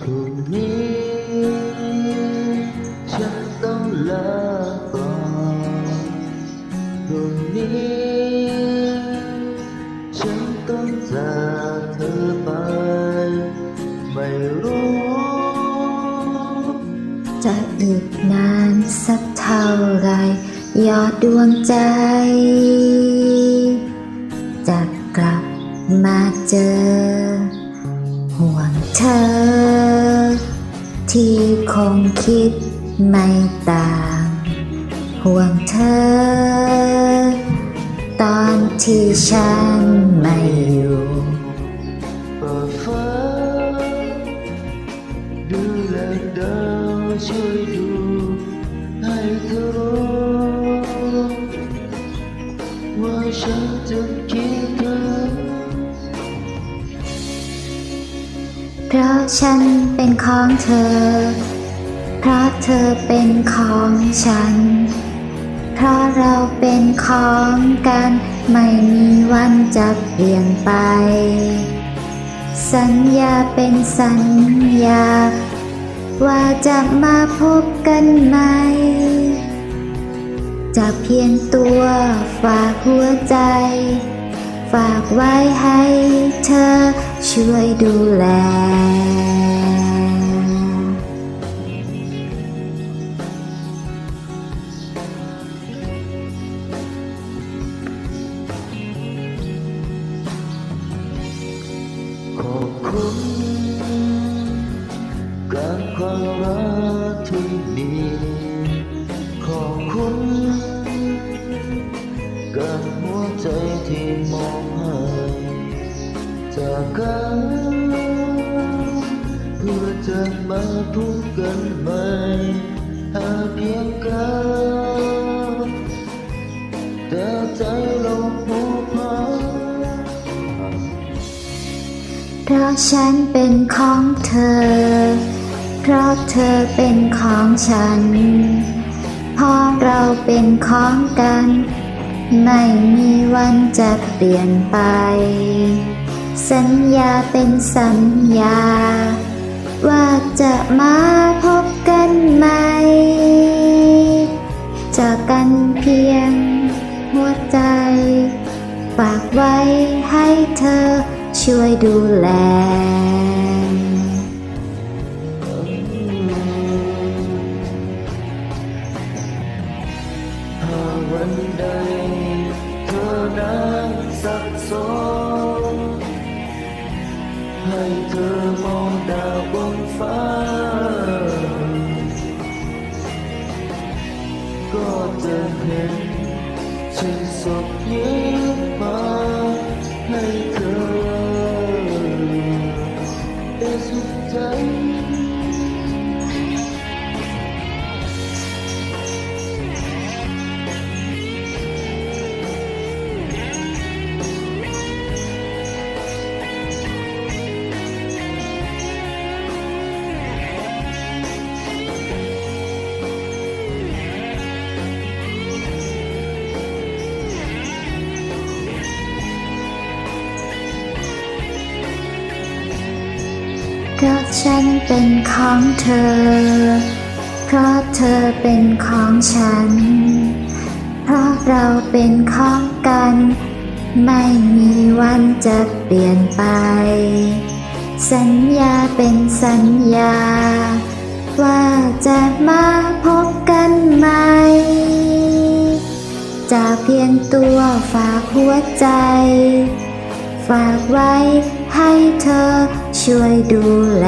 พรุ่งนี้ฉันต้องลาก่อนพรุ่งนี้ฉันต้องจากเธอไป ไม่รู้ จะอีกนานสักเท่าไรยอดดวงใจ จะกลับมาเจอ ที่คงคิดไม่ต่าง ห่วงเธอ ตอนที่ฉันไม่อยู่เปิดฟ้าดูแลดาวช่วย เพราะฉันเป็นของเธอ เพราะเธอเป็นของฉัน เพราะเราเป็นของกัน ไม่มีวันจะเปลี่ยนไป สัญญาเป็นสัญญา ว่าจะมาพบกันใหมจะเพียงตัวฝากหัวใจ ฝากไว้ให้เธอ ช่วยดูแล ขอบคุณการความรักที่มีขอบคุณการหัวใจที่มอบ ให้จากกันเพื่อจะมาพบกันใหม่หาเพียงกันแต่ใจเราผูกพันเพราะฉันเป็นของเธอ เพราะเธอเป็นของฉันพราะเราเป็นของกัน ไม่มีวันจะเปลี่ยนไป สัญญาเป็นสัญญา ว่าจะมาพบกันใหม่จากกันเพียงหัวใจ ฝากไว้ให้เธอช่วยดูแลหากวันใดเธอนั้นสับสน ให้เธอมองดาวบนฟ้า ก็จะเห็น ฉันเป็นของเธอ เพราะเธอเป็นของฉัน เพราะเราเป็นของกัน ไม่มีวันจะเปลี่ยนไป สัญญาเป็นสัญญา ว่าจะมาพบกันใหมจะเพียงตัวฝากหัวใจ ฝากไว้ ให้เธอช่วยดูแล